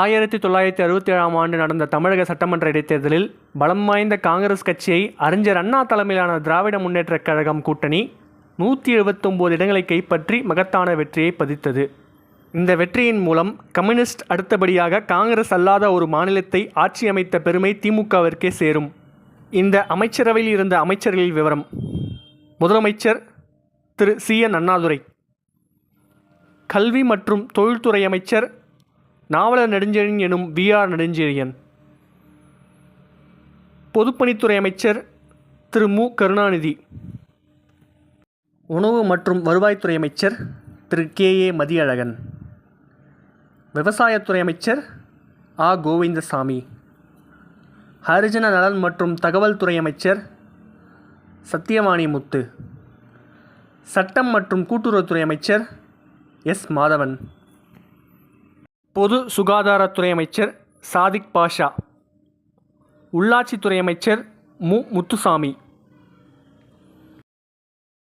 ஆயிரத்தி தொள்ளாயிரத்தி அறுபத்தி ஏழாம் ஆண்டு நடந்த தமிழக சட்டமன்ற இடைத்தேர்தலில் பலம் வாய்ந்த காங்கிரஸ் கட்சியை அறிஞர் அண்ணா தலைமையிலான திராவிட முன்னேற்றக் கழகம் கூட்டணி நூற்றி எழுபத்தொம்போது இடங்களை கைப்பற்றி மகத்தான வெற்றியை பதித்தது. இந்த வெற்றியின் மூலம் கம்யூனிஸ்ட் அடுத்தபடியாக காங்கிரஸ் அல்லாத ஒரு மாநிலத்தை ஆட்சி அமைத்த பெருமை திமுகவிற்கே சேரும். இந்த அமைச்சரவையில் இருந்த அமைச்சர்களின் விவரம். முதலமைச்சர் திரு சி என் அண்ணாதுரை. கல்வி மற்றும் தொழில்துறை அமைச்சர் நாவலர் நெடுஞ்செழியன் எனும் வி ஆர் நெடுஞ்செழியன். பொதுப்பணித்துறை அமைச்சர் திரு மு. கருணாநிதி. உணவு மற்றும் வருவாய்த்துறை அமைச்சர் திரு கே. ஏ. மதியழகன். விவசாயத்துறை அமைச்சர் ஆ. கோவிந்தசாமி. ஹரிஜன நலன் மற்றும் தகவல் துறை அமைச்சர் சத்யவாணி முத்து. சட்டம் மற்றும் கூட்டுறவுத்துறை அமைச்சர் எஸ். மாதவன். பொது சுகாதாரத்துறை அமைச்சர் சாதிக் பாஷா உள்ளாட்சித்துறை அமைச்சர் மு. முத்துசாமி.